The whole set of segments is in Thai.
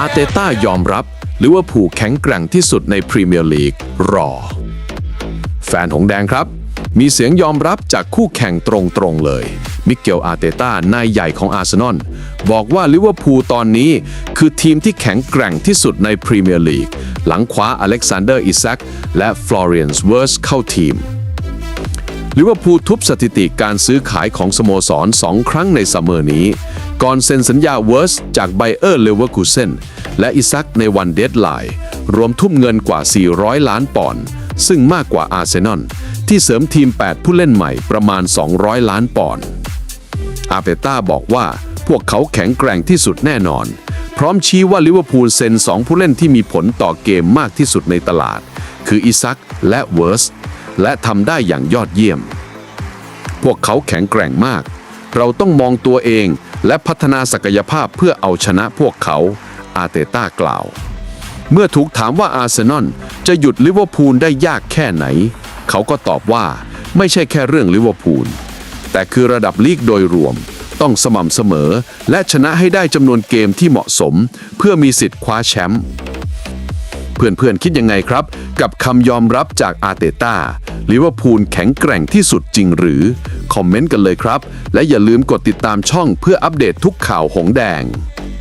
อาร์เตต้ายอมรับลิเวอร์พูลแข็งแกร่งที่สุดในพรีเมียร์ลีกรอ แฟนหงแดงครับ มีเสียงยอมรับจากคู่แข่งตรงๆเลย มิเกลอาร์เตต้านายใหญ่ของอาร์เซนอลบอกว่าลิเวอร์พูลตอนนี้คือทีมที่แข็งแกร่งที่สุดในพรีเมียร์ลีกหลังคว้าอเล็กซานเดอร์อิซักและฟลอเรนซ์เวิร์สเข้าทีมลิเวอร์พูลทุบสถิติการซื้อขายของสโมสร2ครั้งในซัมเมอร์นี้ ก่อนเซ็นสัญญาเวิร์สจากไบเออร์เลเวอร์คูเซนและอิซักในวันเดดไลน์รวมทุ่มเงินกว่า 400 ล้านปอนด์ซึ่งมากกว่าอาร์เซนอลที่เสริมทีม 8 ผู้เล่นใหม่ประมาณ 200 ล้านปอนด์อาเปต้าบอกว่าพวกเขาแข็งแกร่งที่สุดแน่นอน พร้อมชี้ว่าลิเวอร์พูลเซ็นสองผู้เล่นที่มีผลต่อเกมมากที่สุดในตลาด คืออิซักและเวิร์สและทำได้อย่างยอดเยี่ยม พวกเขาแข็งแกร่งมาก เราต้องมองตัวเอง และพัฒนาศักยภาพเพื่อเอาชนะพวกเขา อาเตต้ากล่าว เมื่อถูกถามว่าอาร์เซนอลจะหยุดลิเวอร์พูลได้ยากแค่ไหน เขาก็ตอบว่าไม่ใช่แค่เรื่องลิเวอร์พูล แต่คือระดับลีกโดยรวม ต้องสม่ำเสมอ และชนะให้ได้จำนวนเกมที่เหมาะสม เพื่อมีสิทธิ์คว้าแชมป์ เพื่อนๆคิดยังไงครับ กับคำยอมรับจากอาร์เตต้าลิเวอร์พูลแข็งแกร่งที่สุดจริงหรือ คอมเมนต์กันเลยครับ และอย่าลืมกดติดตามช่องเพื่ออัปเดตทุกข่าวหงแดง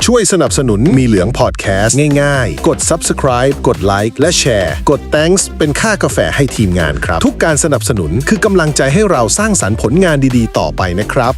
ช่วยสนับสนุนมีเหลืองพอดแคสต์ง่ายๆ กด subscribe กดไลค์และแชร์ กด thanks เป็นค่ากาแฟให้ทีมงานครับ ทุกการสนับสนุนคือกำลังใจให้เราสร้างสรรค์ผลงานดีๆ ต่อไปนะครับ